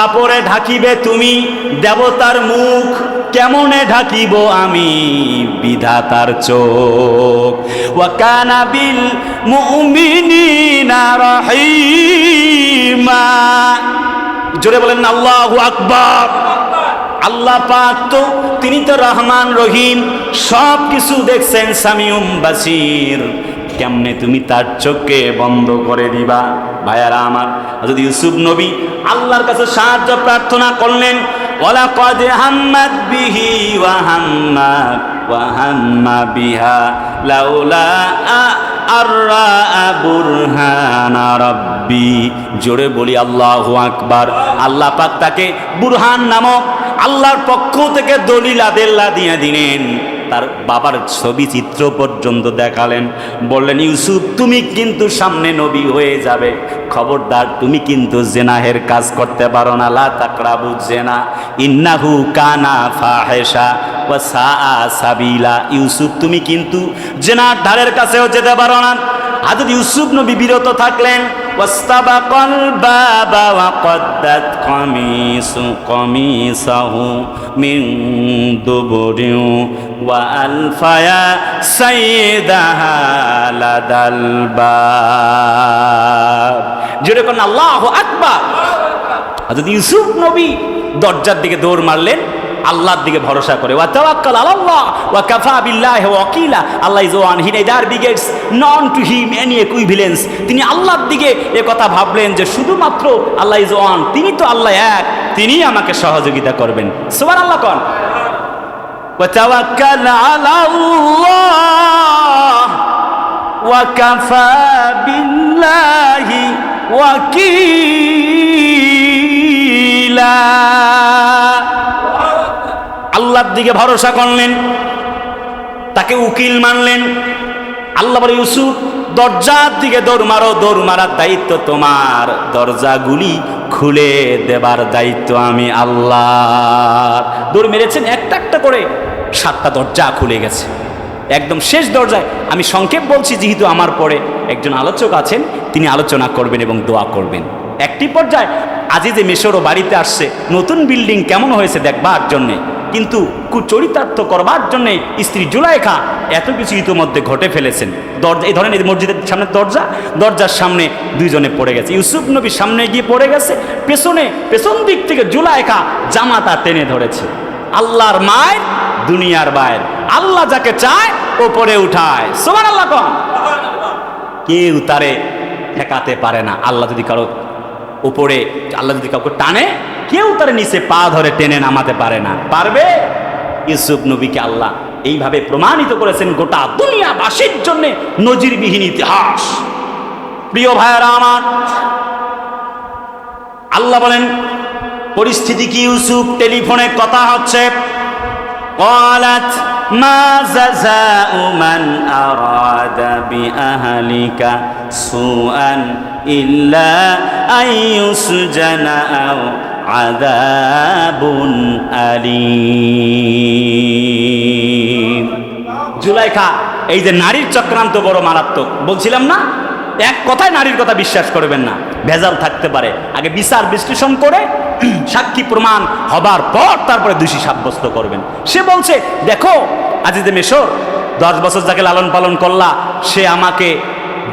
কাপড়ে ঢাকিবে তুমি, দেবতার মুখ কেমনে ঢাকিব আমি, বিধাতার চোখ? ওয়াকানা বিল জোরে বলেন আল্লাহু আকবার। আল্লাহ পাক তো, তিনি তো রহমান রহিম সব কিছু দেখছেন সামিউম বাসির। কেমনে তুমি তার চোখকে বন্ধ করে দিবা? ভাইয়ারা আমার যদি ইউসুফ নবী আল্লাহর কাছে সাহায্য প্রার্থনা করলেন ওলা কদে হাম্মাদ বিহি ওয়া হাম্মা ওয়া হাম্মা বিহা, লাউলা আর্রা বুরহানা রব্বি। জোরে বলি, আল্লাহু আকবার। আল্লাহ পাক তাকে বুরহান নামক আল্লাহর পক্ষ থেকে দলিল আদেল্লা দিয়ে দিলেন। তার বাবার ছবি চিত্র পর্যন্ত দেখালেন। বললেন, ইউসুফ, তুমি কিন্তু সামনে নবী হয়ে যাবে। খবরদার, তুমি কিন্তু জেনাহের কাজ করতে পারো না। লা তাকরাবু জেনা, ইন্নাহু কানা ফাহেসা সাবিলা। ইউসুফ, তুমি কিন্তু জেনার ধারের কাছেও যেতে পারো না। হাজরত ইউসুফ নবী বিরত থাকলেন ওয়া কদ্দাত কামিসু কামিসাহু মিন দুবুরিন ওয়া আলফায়া সাইয়্যিদাহা লাদাল বাব জোরে কোন আল্লাহু আকবার। হযরত ইউসুফ নবী দরজার দিকে দৌড় মারলেন। আল্লাহর দিকে ভরসা করে। ওয়া তাওয়াক্কাল আলাল্লাহ, ওয়া কাফা বিল্লাহি ওয়াকিলা। Allah is one, he neither begets none to him any equivalence. তিনি আল্লাহর দিকে এ কথা ভাবলেন যে শুধুমাত্র আল্লাহ ইজ ওয়ান, তিনি তো আল্লাহ এক তিনিই আমাকে সহযোগিতা করবেন। সুবহানাল্লাহ কোন। ওয়া তাওয়াক্কাল আলাল্লাহ, ওয়া কাফা বিল্লাহি ওয়াকিলা। আল্লাহর দিকে ভরসা করলেন, তাকে উকিল মানলেন। আল্লাহ বলে, ইউসুফ, দরজার দিকে দৌড় মারো, দৌড় মারার দায়িত্ব তোমার। দরজাগুলি খুলে দেবার দায়িত্ব আমি আল্লাহ দৌড় মেরেছেন একটা একটা করে, সাতটা দরজা খুলে গেছে। একদম শেষ দরজায়, আমি সংক্ষেপ বলছি, যেহেতু আমার পরে একজন আলোচক আছেন, তিনি আলোচনা করবেন এবং দোয়া করবেন। একটি পর্যায়ে আজিজে মেশরও বাড়িতে আসছে, নতুন বিল্ডিং কেমন হয়েছে দেখবার জন্যে। কিন্তু কুচরিতার্থ করবার জন্যে স্ত্রী জুলাইখা এত কিছু ইতিমধ্যে ঘটে ফেলেছেন। দরজা, এই ধরনের মসজিদের সামনে দরজা, দরজার সামনে দুইজনে পড়ে গেছে। ইউসুফ নবী সামনে গিয়ে পড়ে গেছে। পেছনে, পেছন দিক থেকে জুলাইখা জামাতা টেনে ধরেছে। আল্লাহর মায়ের, দুনিয়ার বায়ের আল্লাহ যাকে চায় ওপরে উঠায়। সোমান আল্লাহ কেউ তারে ঠেকাতে পারে না। আল্লাহ যদি কারও উপরে, আল্লাহ যদি কাউকে টানে কেউ তার নিচে পা ধরে টেনে নামাতে পারে না পারবে ইউসুফ নবীকে আল্লাহ এইভাবে প্রমাণিত করেছেন গোটা দুনিয়াবাসীর জন্য নজিরবিহীন ইতিহাস প্রিয় ভাইয়ারা আমার আল্লাহ বলেন পরিস্থিতি কি ইউসুফ টেলিফোনে কথা হচ্ছে قالت ما جزاء من أراد بأهلك سوءا إلا أن يسجن أو আদাবুন আলিম। জুলাইখা, এই যে নারীর চক্রান্ত বড় মারাত্মক। বলছিলাম না, এক কথায় নারীর কথা বিশ্বাস করবেন না। ভেজাল থাকতে পারে। আগে বিচার বিশ্লেষণ করে সাক্ষী প্রমাণ হবার পর তারপরে দোষী সাব্যস্ত করবেন। সে বলছে, দেখো আজি যে মেশোর, দশ বছর যাকে লালন পালন করলা, সে আমাকে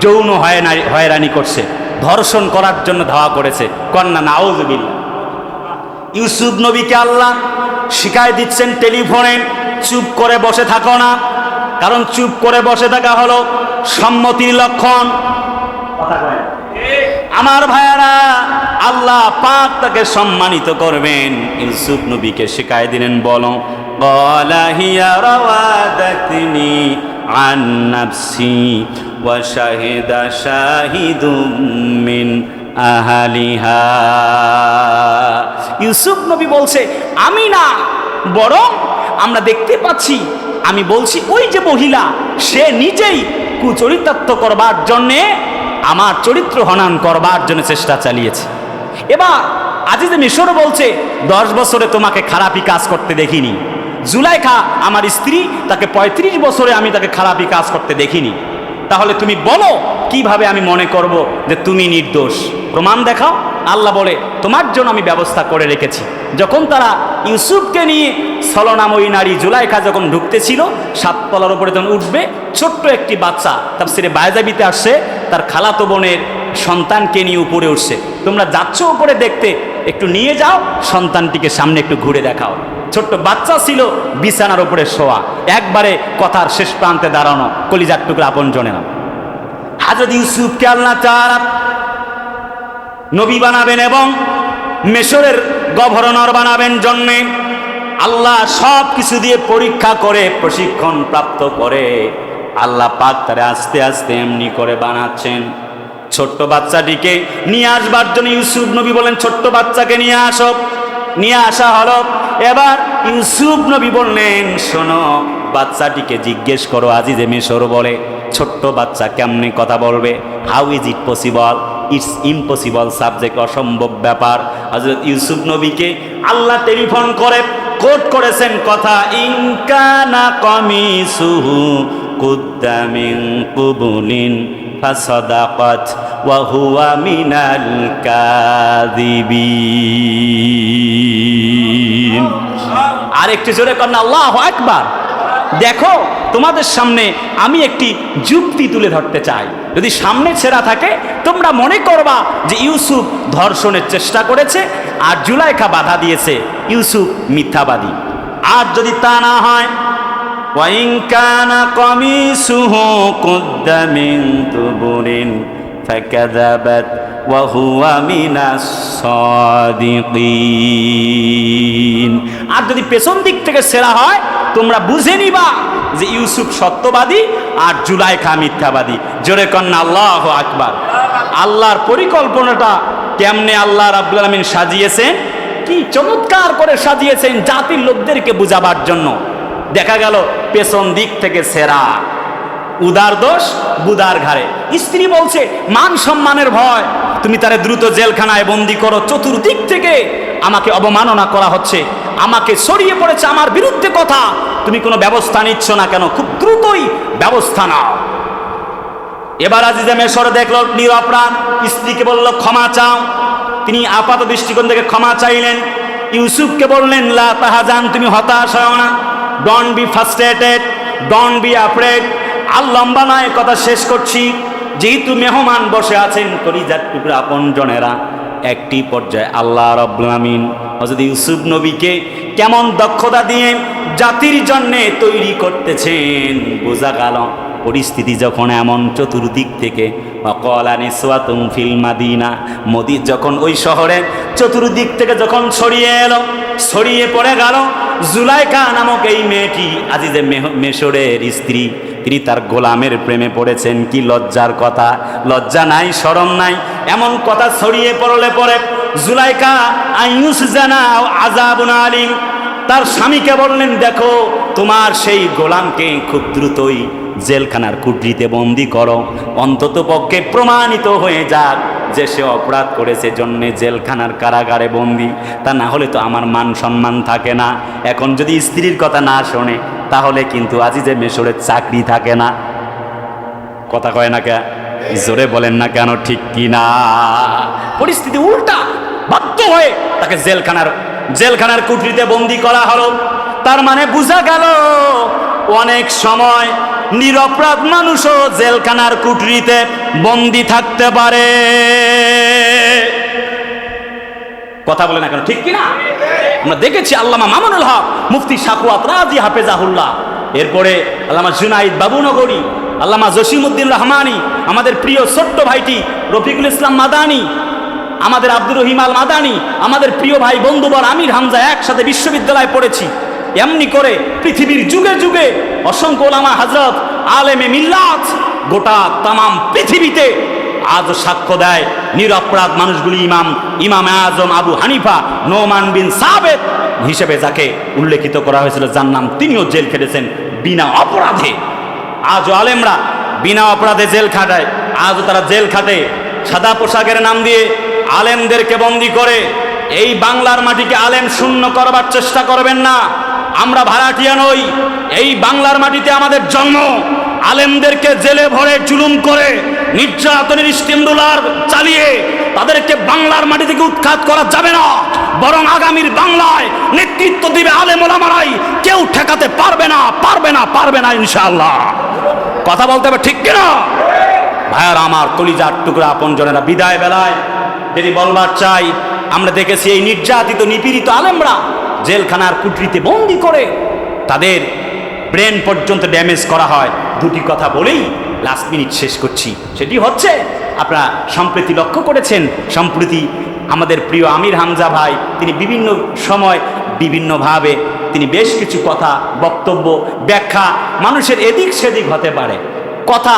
যৌন হয় হয়রানি করছে। ধর্ষণ করার জন্য ধাওয়া করেছে। কন্যা নাউজবিল্লা ইউসুফ নবীকে আল্লাহ শিখাই দিচ্ছেন টেলিফোনে চুপ করে বসে থাকো না কারণ চুপ করে বসে থাকা হলো সম্মতির লক্ষণ আমার ভাইয়ারা আল্লাহ পাক তাকে সম্মানিত করবেন ইউসুফ নবীকে শেখায় দিলেন বলো قال هي راودتني عن نفسي وشهد شاهد من আহালিহা। ইউসুফ নবী বলছে, আমি না, বরং আমরা দেখতে পাচ্ছি, আমি বলছি, ওই যে মহিলা, সে নিজেই কুচরিতার্থ করবার জন্যে আমার চরিত্র হনন করবার জন্য চেষ্টা চালিয়েছে। এবার আজিজে মিশর বলছে, দশ বছরে তোমাকে খারাপই কাজ করতে দেখিনি। জুলাইখা, আমার স্ত্রী, তাকে ৩৫ বছরে আমি তাকে খারাপই কাজ করতে দেখিনি। তাহলে তুমি বলো, কীভাবে আমি মনে করব যে তুমি নির্দোষ? প্রমাণ দেখাও। আল্লাহ বলে, তোমার জন্য আমি ব্যবস্থা করে রেখেছি। যখন তারা ইউসুফকে নিয়ে ছলনাময়ী নারী জুলাইখা যখন ঢুকতেছিল সাত তলার উপরে যখন উঠবে, ছোট্ট একটি বাচ্চা তার তাফসিরে বায়জাবিতে আসছে, তার খালাতো বোনের সন্তানকে নিয়ে উপরে উঠছে। তোমরা যাচ্ছ উপরে দেখতে, একটু নিয়ে যাও, সন্তানটিকে সামনে একটু ঘুরে দেখাও। ছোট্ট বাচ্চা ছিল বিছানার উপরে শোয়া। একবারে কথার শেষ প্রান্তে দাঁড়ানো, কলিজার টুকরা আপন জনে না হাজরত ইউসুফকে আল্লাহ তাআলা নবী বানাবেন এবং মেশরের গভর্নর বানাবেন জন্যে আল্লাহ সব কিছু দিয়ে পরীক্ষা করে প্রশিক্ষণ প্রাপ্ত করে। আল্লাহ পাক তারে আস্তে আস্তে এমনি করে বানাচ্ছেন। ছোট্ট বাচ্চাটিকে নিয়ে আসবার জন্য ইউসুফ নবী বলেন, ছোট্ট বাচ্চাকে নিয়ে আসো। নিয়ে আসা হলো। এবার ইউসুফ নবী বললেন, শোনো, বাচ্চাটিকে জিজ্ঞেস করো, আজিজে মেশর বলে, ছোট্ট বাচ্চা কেমনে কথা বলবে? How is it possible it's impossible subject অসম্ভব ব্যাপার। হজরত ইউসুফ নবীকে আল্লাহ টেলিফোন করে, কোট করেছেন কথা, ইনকানা কমিসুহু কুদ্দামিন কুবুলিন ফাসাদাকাত ওয়া হুয়া মিনাল কাযিবিন। আরেকটু জোরে কন্যা আল্লাহ একবার দেখো তোমাদের সামনে আমি একটি যুক্তি তুলে ধরতে চাই যদি সামনে ছেঁড়া থাকে তোমরা মনে করবা যে ইউসুফ ধর্ষণের চেষ্টা করেছে আর জুলাইখা বাধা দিয়েছে ইউসুফ মিথ্যাবাদী আর যদি তা না হয় وإن كان قميصه قد من دبر فكذبت وهو من الصادقين আর যদি পেছন দিক থেকে সেরা হয় তোমরা বুঝে নিবা যে ইউসুফ সত্যবাদী আর জুলাইখা মিথ্যাবাদী জোরে কন্যা আল্লাহ আকবার আল্লাহর পরিকল্পনাটা কেমনে আল্লাহ রাব্বুল আলামিন সাজিয়েছেন কি চমৎকার করে সাজিয়েছেন জাতির লোকদেরকে বুঝাবার জন্য দেখা গেল পেছন দিক থেকে সেরা উদার দোষ, বুদার ঘাড়ে। স্ত্রী বলছে, মান সম্মানের ভয়। তুমি তারে দ্রুত জেলখানায় বন্দি করো। চতুর্দিক থেকে আমাকে অবমাননা করা হচ্ছে। আমাকে সরিয়ে পড়েছে আমার বিরুদ্ধে কথা। তুমি কোনো ব্যবস্থা নিচ্ছ না কেন? খুব দ্রুতই ব্যবস্থা নাও। এবার আজিজে মেশর দেখল নিরপরাধ স্ত্রীকে বলল, ক্ষমা চাও। তিনি আপাত দৃষ্টিকোণ থেকে ক্ষমা চাইলেন। ইউসুফকে বললেন, লা তাহাজান, তুমি হতাশ হও না। Don't be frustrated don't be afraid আর লম্বা নয় কথা শেষ করছি। যেহেতু মেহমান বসে আছেন, কলিজার টুকরা আপন জনেরা, একটি পর্যায়ে আল্লাহ রব্বুল আমিন হযরত ইউসুফ নবীকে কেমন দক্ষতা দিয়ে জাতির জন্যে তৈরি করতেছেন, বোঝা গেল পরিস্থিতি যখন এমন চতুর্দিক থেকে অকলা নিসওয়াতুম ফিল মাদিনা, মোদি যখন ওই শহরে চতুর্দিক থেকে যখন ছড়িয়ে এলো, ছড়িয়ে পড়ে গেল, জুলাইকা নামক এই মেয়েটি আজিজে মেহ- মেশরের স্ত্রী তিনি তার গোলামের প্রেমে পড়েছেন, কি লজ্জার কথা। লজ্জা নাই সরম নাই, এমন কথা ছড়িয়ে পড়লে পরে জুলাইকা আইনুস জানা আজাবুন আলিম। তার স্বামীকে বললেন, দেখো, তোমার সেই গোলামকে খুব দ্রুতই জেলখানার কুটরিতে বন্দি করো। অন্তত পক্ষে প্রমাণিত হয়ে যাক যে সে অপরাধ করেছে জন্যে জেলখানার কারাগারে বন্দি। তা না হলে তো আমার মান সম্মান থাকে না। এখন যদি স্ত্রীর কথা না শোনে, তাহলে কিন্তু আজিজে মেশরের চাকরি থাকে না। কথা কয় না কে? জোরে বলেন না কেন, ঠিক কি না? পরিস্থিতি উল্টা। বাধ্য হয়ে তাকে জেলখানার জেলখানার কুঠরিতে বন্দি করা হলো। তার মানে বোঝা গেল, অনেক সময় নিরপরাধ মানুষও জেলখানার কুটরিতে বন্দি থাকতে পারে। কথা বলে না কেন? ঠিক কি না আমরা দেখেছি আল্লামা মামুনুল হক, মুফতি সাকুয়াত রাজি হাফেজাহুল্লাহ। এরপরে আল্লামা জুনাইদ বাবুনগরী, আল্লামা জসিমউদ্দিন রহমানি, আমাদের প্রিয় ছোট্ট ভাইটি রফিকুল ইসলাম মাদানি, আমাদের আব্দুর রহিম আল মাদানি, আমাদের প্রিয় ভাই বন্ধুবর আমির হামজা একসাথে বিশ্ববিদ্যালয়ে পড়েছি। এমনি করে পৃথিবীর যুগে যুগে অসংখ্য ওলামা হাজরত আলেমে মিল্লাত গোটা তামাম পৃথিবীতে আজ সাক্ষ্য দেয় নিরপরাধ মানুষগুলি ইমাম ইমাম আজম আবু হানিফা, নোমান বিন সাবেদ হিসেবে যাকে উল্লেখিত করা হয়েছিল, যার নাম তিনিও জেল খেটেছেন বিনা অপরাধে। আজও আলেমরা বিনা অপরাধে জেল খাটায়। আজও তারা জেল খাটে। সাদা পোশাকের নাম দিয়ে আলেমদেরকে বন্দি করে। এই বাংলার মাটিকে আলেম শূন্য করবার চেষ্টা করবেন না। আমরা ভাড়াটিয়া নই। এই বাংলার মাটিতে আমাদের জন্ম। আলেমদেরকে জেলে ভরে জুলুম করে, নির্যাতনের স্টিমরুলার চালিয়ে তাদেরকে বাংলার মাটি থেকে উৎখাত করা যাবে না। বরং আগামীর বাংলায় নেতৃত্ব দিবে আলেম ওলামারাই। কেউ ঠেকাতে পারবে না পারবে না পারবে না ইনশাআল্লাহ। কথা বলতে হবে ঠিক কিনা? ভাইয়ার, আমার কলিজার টুকরা আপন জনেরা, বিদায় বেলায় যদি বলবার চাই, আমরা দেখেছি এই নির্যাতিত নিপীড়িত আলেমরা জেলখানার কুটরিতে বন্দি করে তাদের ব্রেন পর্যন্ত ড্যামেজ করা হয়। দুটি কথা বলেই লাস্ট মিনিট শেষ করছি। সেটি হচ্ছে, আপনারা সম্প্রতি লক্ষ্য করেছেন? সম্প্রতি আমাদের প্রিয় আমির হামজা ভাই, তিনি বিভিন্ন সময় বিভিন্নভাবে তিনি বেশ কিছু কথা, বক্তব্য, ব্যাখ্যা মানুষের এদিক সেদিক হতে পারে। কথা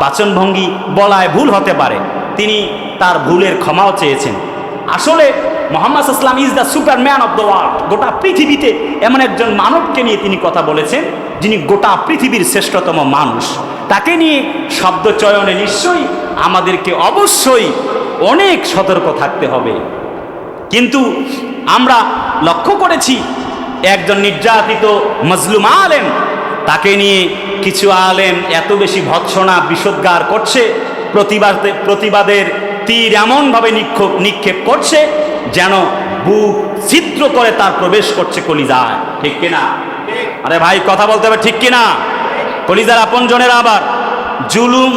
বাচনভঙ্গি বলায় ভুল হতে পারে। তিনি তার ভুলের ক্ষমাও চেয়েছেন। আসলে Mohammad Islam is the super man of the world গোটা পৃথিবীতে এমন একজন মানবকে নিয়ে তিনি কথা বলেছেন, যিনি গোটা পৃথিবীর শ্রেষ্ঠতম মানুষ। তাকে নিয়ে শব্দ চয়নে নিশ্চয়ই আমাদেরকে অবশ্যই অনেক সতর্ক থাকতে হবে। কিন্তু আমরা লক্ষ্য করেছি, একজন নির্যাতিত মজলুম আলেম তাকে নিয়ে কিছু আলেম এত বেশি ভৎসনা, বিষোদ্গার করছে, প্রতিবাদে প্রতিবাদের তীর এমনভাবে নিক্ষেপ নিক্ষেপ করছে যেন বুক ছিদ্র করে তার প্রবেশ করছে কলিজায়। ঠিক কিনা? আরে ভাই, কথা বলতে হবে ঠিক কিনা? কলিজার আপন জনের আবার জুলুম,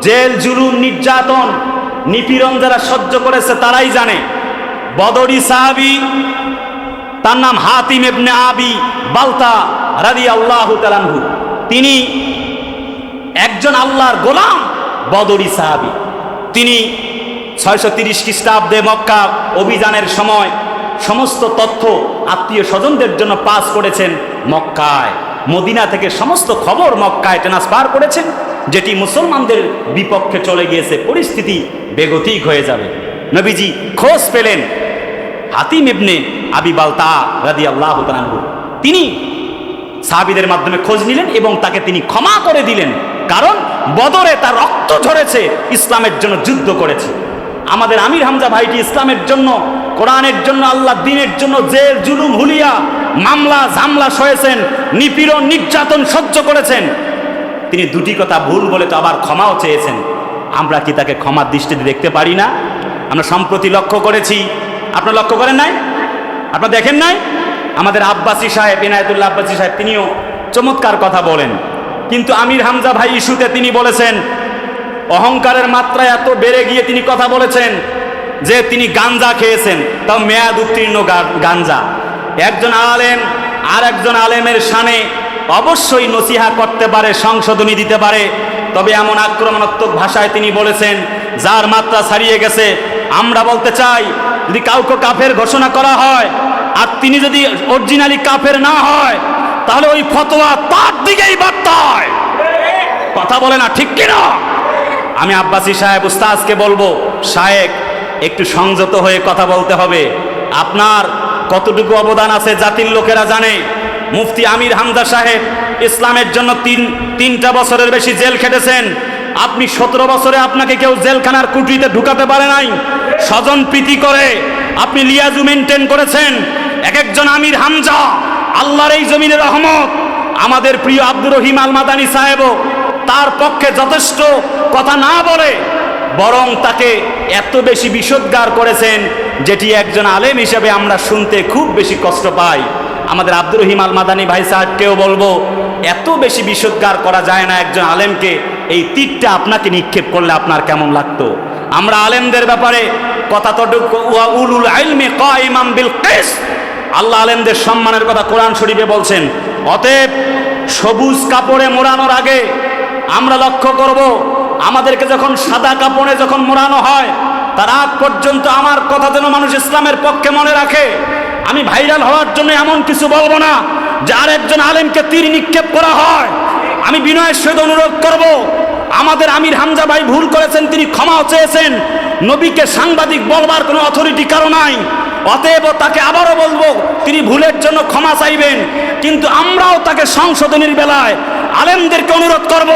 জেল, জুলুম, নির্যাতন, নিপীড়ন যারা সহ্য করেছে তারাই জানে। বদরি সাহাবি, তার নাম হাতিম এবনে আবি বালতা রাদি আল্লাহ তিনি একজন আল্লাহর গোলাম বদরি সাহাবি। তিনি ছয়শো তিরিশ খ্রিস্টাব্দে মক্কা অভিযানের সময় সমস্ত তথ্য আত্মীয় স্বজনদের জন্য পাস করেছেন মক্কায়। মদিনা থেকে সমস্ত খবর মক্কায় ট্রান্সফার করেছেন, যেটি মুসলমানদের বিপক্ষে চলে গিয়েছে পরিস্থিতি বেগতিক হয়ে যাবে। নবীজি খোঁজ পেলেন হাতিম ইবনে আবি বালতা রাদি আল্লাহ তিনি সাহাবিদের মাধ্যমে খোঁজ নিলেন এবং তাকে তিনি ক্ষমা করে দিলেন। কারণ বদরে তার রক্ত ঝরেছে, ইসলামের জন্য যুদ্ধ করেছে। আমাদের আমির হামজা ভাইটি ইসলামের জন্য, কোরআনের জন্য আল্লাহ দিনের জন্য জেল, জুলুম, হুলিয়া, মামলা, ঝামলা সয়েছেন, নিপীড়ন, নির্যাতন সহ্য করেছেন। তিনি দুটি কথা ভুল বলে তো আবার ক্ষমাও চেয়েছেন। আমরা কি তাকে ক্ষমার দৃষ্টিতে দেখতে পারি না? আমরা সম্প্রতি লক্ষ্য করেছি। আপনারা লক্ষ্য করেন নাই? আপনারা দেখেন নাই? আমাদের আব্বাসী সাহেব, ইনায়তুল্লাহ আব্বাসী সাহেব, তিনিও চমৎকার কথা বলেন। কিন্তু আমির হামজা ভাই ইস্যুতে তিনি বলেছেন, অহংকারের মাত্রা এত বেড়ে গিয়ে তিনি কথা বলেছেন যে তিনি গাঞ্জা খেয়েছেন, তাও মেয়াদ উত্তীর্ণ গাঞ্জা। একজন আলেম আর একজন আলেমের সানে অবশ্যই নসিহা করতে পারে, সংশোধনী দিতে পারে, তবে এমন আক্রমণাত্মক ভাষায় তিনি বলেছেন, যার মাত্রা ছাড়িয়ে গেছে, আমরা বলতে চাই, যদি কাউকে কাফের ঘোষণা করা হয়, আর তিনি যদি অরিজিনালি কাফের না হয় তাহলে ওই ফতোয়া তার দিকেই বার্তা হয়। কথা বলে না, ঠিক কিনা? আমি আব্বাসী সাহেব উস্তাজকে বলব, সাহেব, একটু সংযত হয়ে কথা বলতে হবে। আপনার কতটুকু অবদান আছে জাতির লোকেরা জানে? মুফতি আমির হামজা সাহেব ইসলামের জন্য তিন, তিনটা বছরের বেশি জেল খেটেছেন। আপনি সতেরো বছরে আপনাকে কেউ জেলখানার কুটিতে ঢুকাতে পারে নাই। স্বজন প্রীতি করে আপনি লিয়াজু মেনটেন করেছেন। এক একজন আমির হামজা আল্লাহর এই জমিনের রহমত আমাদের প্রিয় আব্দুর রহিম আল মাদানী সাহেবও তার পক্ষে যথেষ্ট কথা না বলে বরং তাকে এত বেশি বিষোদ্গার করেছেন যেটি একজন আলেম হিসেবে আমরা শুনতে খুব বেশি কষ্ট পাই। আমাদের আব্দুর রহিম আল মাদানী ভাই সাহেবকেও বলব, এত বেশি বিষোদ্গার করা যায় না একজন আলেমকে, এই তীরটা আপনাকে নিক্ষেপ করলে আপনার কেমন লাগতো? আমরা আলেমদের ব্যাপারে কথা তো উলুল আইলমে কাইমাম বিল কিস আল্লাহ আলেমদের সম্মানের কথা কোরআন শরীফে বলছেন, অতএব সবুজ কাপড়ে মোড়ানোর আগে আমরা লক্ষ্য করব, আমাদেরকে যখন সাদা কাপড়ে যখন মোড়ানো হয়, তার আগ পর্যন্ত আমার কথা যেন মানুষ ইসলামের পক্ষে মনে রাখে। আমি ভাইরাল হওয়ার জন্য এমন কিছু বলব না যে আরেকজন আলেমকে তীর নিক্ষেপ করা হয়। আমি বিনয়ের সহিত অনুরোধ করব, আমাদের আমির হামজা ভাই ভুল করেছেন, তিনি ক্ষমাও চেয়েছেন। নবীকে সাংবাদিক বলবার কোনো অথরিটি কারও নাই। অতএব তাকে আবারও বলব, তিনি ভুলের জন্য ক্ষমা চাইবেন, কিন্তু আমরাও তাকে সংশোধনের বেলায় আলেমদেরকে অনুরোধ করব,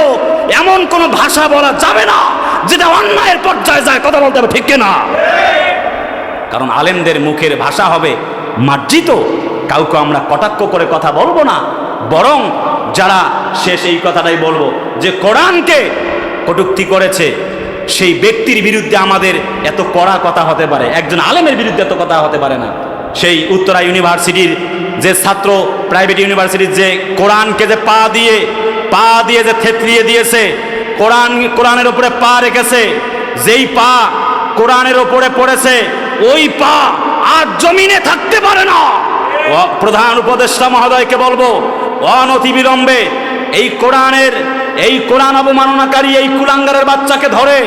এমন কোনো ভাষা বলা যাবে না, যেটা অন্যায়ের পর্যায়ে যায়, কথা বলতে হবে ঠিক না কারণ আলেমদের মুখের ভাষা হবে মার্জিত, কাউকে আমরা কটাক্ষ করে কথা বলব না, বরং যারা শেষ এই কথাটাই বলব যে কোরআনকে কটুক্তি করেছে সেই ব্যক্তির বিরুদ্ধে আমাদের এত কড়া কথা হতে পারে। একজন আলেমের বিরুদ্ধে এত কথা হতে পারে না। সেই উত্তরা ইউনিভার্সিটির যে ছাত্র, প্রাইভেট ইউনিভার্সিটির যে কোরআনকে যে পা দিয়ে পা দিয়ে যে থেতলিয়ে দিয়েছে, কোরআন, কোরআনের ওপরে পা রেখেছে, যেই পা কোরআনের ওপরে পড়েছে, ওই পা আর জমিনে থাকতে পারে না। প্রধান উপদেষ্টা মহোদয়কে বলব অনতি বিলম্বে এই কোরআনের এই কোরআন অবমাননাকারী এই কুলাঙ্গারের বাচ্চাকে ধরে,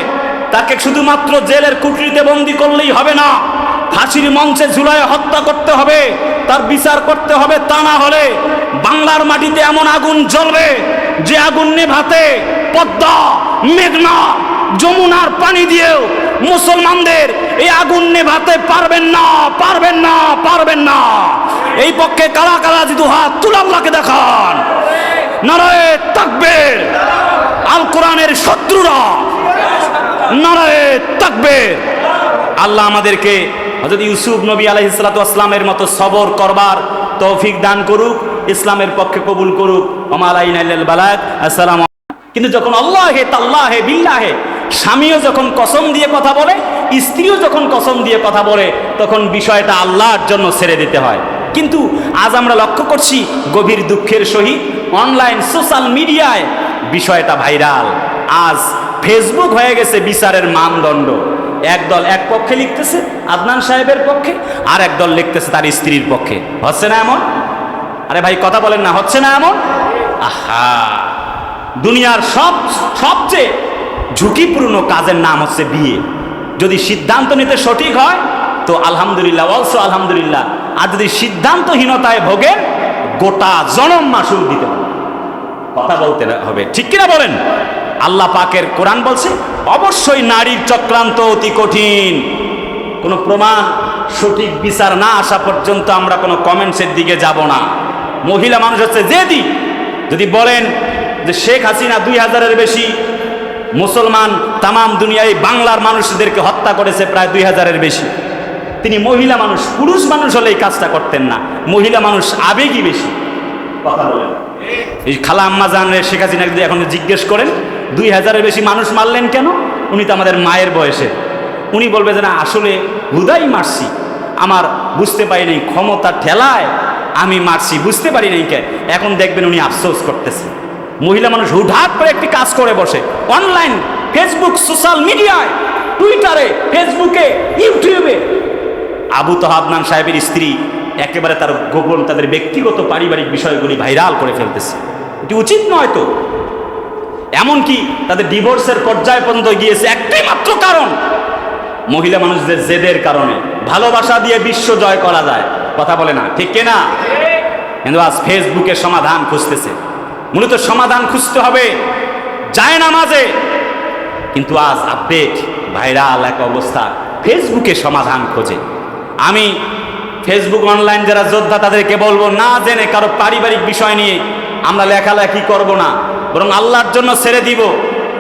তাকে শুধুমাত্র জেলের কুটরিতে বন্দি করলেই হবে না, ফাঁসির মঞ্চে ঝুলায় হত্যা করতে হবে, তার বিচার করতে হবে, তা না হলে বাংলার মাটিতে এমন আগুন জ্বলবে যে আগুন নেভাতে পদ্মা, মেঘনা, যমুনার পানি দিয়েও মুসলমানদের এই আগুন নেভাতে পারবেন না পারবেন না পারবেন না। এই পক্ষে কালা কালা যদি হাত তুলাল্লাহকে দেখান? নারায়ে তাকবীর। আল কোরআনের শত্রুরা, নারায়ে তাকবীর। আল্লাহ আমাদেরকে হযরত ইউসুফ নবী আলাইহিসসালামের মতো সবর করবার তৌফিক দান করুক, ইসলামের পক্ষে কবুল করুক। ওমালাইন বালাক আসসালাম কিন্তু যখন আল্লাহে তাল্লাহে বিল্লাহে স্বামীও যখন কসম দিয়ে কথা বলে, স্ত্রীও যখন কসম দিয়ে কথা বলে, তখন বিষয়টা আল্লাহর জন্য ছেড়ে দিতে হয়। কিন্তু আজ আমরা লক্ষ্য করছি গভীর দুঃখের সহিত অনলাইন সোশ্যাল মিডিয়ায় বিষয়টা ভাইরাল। আজ ফেসবুক হয়ে গেছে বিচারের মানদণ্ড। একদল এক পক্ষে লিখতেছে আদনান সাহেবের পক্ষে আর একদল লিখতেছে তার স্ত্রীর পক্ষে। হচ্ছে না এমন? আরে ভাই, কথা বলেন না, হচ্ছে না এমন? আহা! দুনিয়ার সব, সবচেয়ে ঝুঁকিপূর্ণ কাজের নাম হচ্ছে বিয়ে। যদি সিদ্ধান্ত নিতে সঠিক হয় তো আলহামদুলিল্লাহ, অলসো আলহামদুলিল্লাহ। আর যদি সিদ্ধান্তহীনতায় ভোগেন, গোটা জনম মাসুল দিতে কথা বলতে হবে। ঠিক কিনা বলেন? আল্লাহ পাকের কোরআন বলছে, অবশ্যই নারীর চক্রান্ত অতি কঠিন। কোনো প্রমাণ, সঠিক বিচার না আসা পর্যন্ত আমরা কোনো কমেন্টসের দিকে যাব না। মহিলা মানুষ হচ্ছে জেদি। যদি বলেন যে শেখ হাসিনা দুই হাজারের বেশি মুসলমান তামাম দুনিয়ায় বাংলার মানুষদেরকে হত্যা করেছে প্রায় দুই হাজারের বেশি। তিনি মহিলা মানুষ, পুরুষ মানুষ হলে এই কাজটা করতেন না। মহিলা মানুষ আবেগই বেশি। কথা বলেন। এই খালা আম্মা জানের শেখ হাসিনা যদি এখন জিজ্ঞেস করেন, দুই হাজারের বেশি মানুষ মারলেন কেন? উনি তো আমাদের মায়ের বয়সে। উনি বলবে যে, না, আসলে হুদাই মারছি। আমার বুঝতে পারিনি ক্ষমতা ঠেলায় আমি মারছি, বুঝতে পারি নাই কে। এখন দেখবেন উনি আফসোস করতেছে। মহিলা মানুষ হুটহাট করে একটি কাজ করে বসে। অনলাইন, ফেসবুক, সোশ্যাল মিডিয়ায়, টুইটারে, ফেসবুকে, ইউটিউবে আবু তহাবনান সাহেবের স্ত্রী একেবারে তার গোপন তাদের ব্যক্তিগত পারিবারিক বিষয়গুলি ভাইরাল করে ফেলতেছে। এটি উচিত নয় তো। এমনকি তাদের ডিভোর্সের পর্যায় পর্যন্ত গিয়েছে একটাই মাত্র কারণ, মহিলা মানুষদের জেদের কারণে। ভালোবাসা দিয়ে বিশ্ব জয় করা যায়। কথা বলে না, ঠিক কিনা? কিন্তু আজ ফেসবুকে সমাধান খুঁজতেছে। মূলত সমাধান খুঁজতে হবে যায় না মাঝে কিন্তু আজ আপডেট, ভাইরাল এক অবস্থা ফেসবুকে সমাধান খোঁজে। আমি ফেসবুক অনলাইন যারা যোদ্ধা, তাদেরকে বলব না জেনে কারও পারিবারিক বিষয় নিয়ে আমরা লেখালেখি করব না। বরং আল্লাহর জন্য ছেড়ে দিব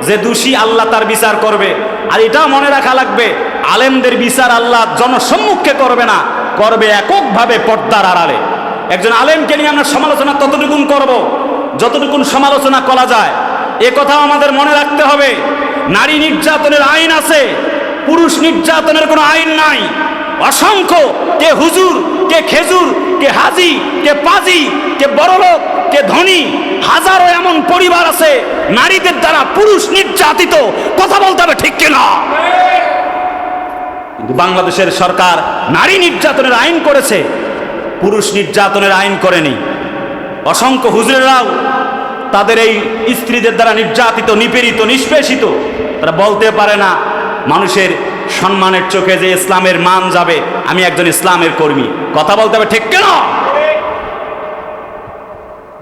যে দোষী আল্লাহ তার বিচার করবে। আর এটাও মনে রাখা লাগবে, আলেমদের বিচার আল্লাহ জনসম্মুখে করবে না, করবে এককভাবে পর্দার আড়ালে। একজন আলেমকে নিয়ে আমরা সমালোচনা ততটুকুন করব, যতটুকুন সমালোচনা করা যায়। এ কথাও আমাদের মনে রাখতে হবে, নারী নির্যাতনের আইন আছে, পুরুষ নির্যাতনের কোনো আইন নাই। অসংখ্য কে হুজুর, কে খেজুর, কে হাজি, কে পাজি, কে বড়লোক, কে ধনী, হাজারো এমন পরিবার আছে, নারীদের দ্বারা পুরুষ নির্যাতিত। কথা বলতে হবে ঠিক কিনা? কিন্তু বাংলাদেশের সরকার নারী নির্যাতনের আইন করেছে, পুরুষ নির্যাতনের আইন করেনি। অসংখ্য হুজুরেরাও তাদের এই স্ত্রীদের দ্বারা নির্যাতিত, নিপীড়িত, নিষ্পেষিত, তারা বলতে পারে না মানুষের সম্মানের চোখে যে ইসলামের মান যাবে, আমি একজন ইসলামের কর্মী। কথা বলতে হবে ঠিক কেন?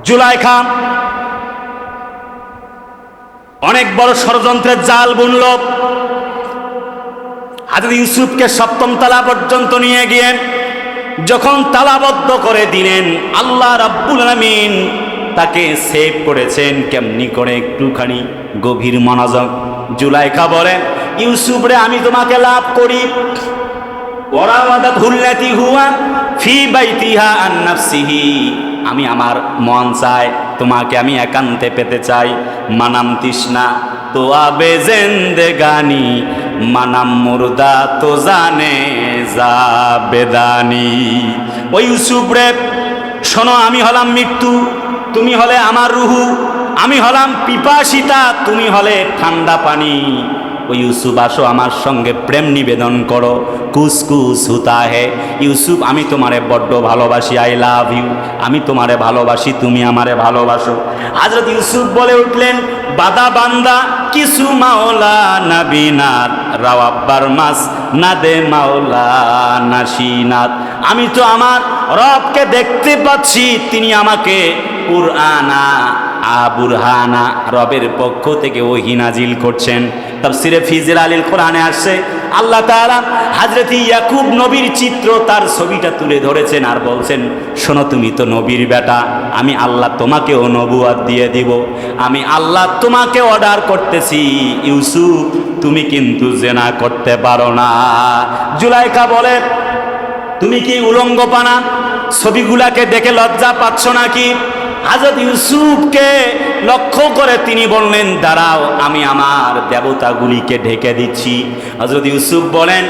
জুলাই খান, অনেক বড় ষড়যন্ত্রের জাল বুনল। হাজরত ইউসুফকে সপ্তম তালা পর্যন্ত নিয়ে গিয়ে যখন তালাবদ্ধ করে দিলেন, আল্লাহ রাব্বুল আলামিন তাকে সেভ করেছেন কেমনি করে? একটুখানি গভীর মনোযোগ জুলাইখা বলেন ইউসুফ রে আমি তোমাকে লাভ করি। ওরাওয়াদাত হুল্লাতি হুয়া, ফি বাইতিহা আন নাফসিহি। আমি আমার মন চায়, তোমাকে আমি একান্তে পেতে চাই। মানাম তৃষ্ণা তো আবে জেন্দেগানি মানাম মুর্দা, তো জানে যা বেদানি। ওই ইউসুফ রে শোনো, আমি হলাম মৃত্যু। তুমি হলে আমার রুহু। আমি হলাম পিপাসিতা, তুমি হলে ঠান্ডা পানি। ও ইউসুফ, আসো আমার সঙ্গে প্রেম নিবেদন করো। কুসকুস হুতা হে। ইউসুফ, আমি তোমারে বড্ড ভালোবাসি, আই লাভ ইউ। আমি তোমারে ভালোবাসি, তুমি আমারে ভালোবাসো। হাজরত ইউসুফ বলে উঠলেন, বাদা বান্দা, কিছু মাওলা নাবিনাথ রাওয়াব্বার মাস, না দে মাওলা নাসিনাথ আমি তো আমার রবকে দেখতে পাচ্ছি, তিনি আমাকে কুরআনা আবুরহানা রবের পক্ষ থেকে ওহি নাজিল করছেন। তাফসিরে ফিজির আলীল কোরআনে আসছে, আল্লাহ তাআলা হাজরত ইয়াকুব নবীর চিত্র তার ছবিটা তুলে ধরেছেন আর বলছেন, শোনো তুমি তো নবীর বেটা, আমি আল্লাহ তোমাকেও নবুয়াদ দিয়ে দিব, আমি আল্লাহ তোমাকে অর্ডার করতেছি। ইউসুফ, তুমি কিন্তু জেনা করতে পারো না। জুলাইকা বলে, তুমি কি উলঙ্গ পানা ছবিগুলাকে দেখে লজ্জা পাচ্ছ নাকি? হাজরত ইউসুফকে লক্ষ্য করে তিনি বললেন, দাঁড়াও, আমি আমার দেবতাগুলিকে ঢেকে দিচ্ছি। হজরত ইউসুফ বলেন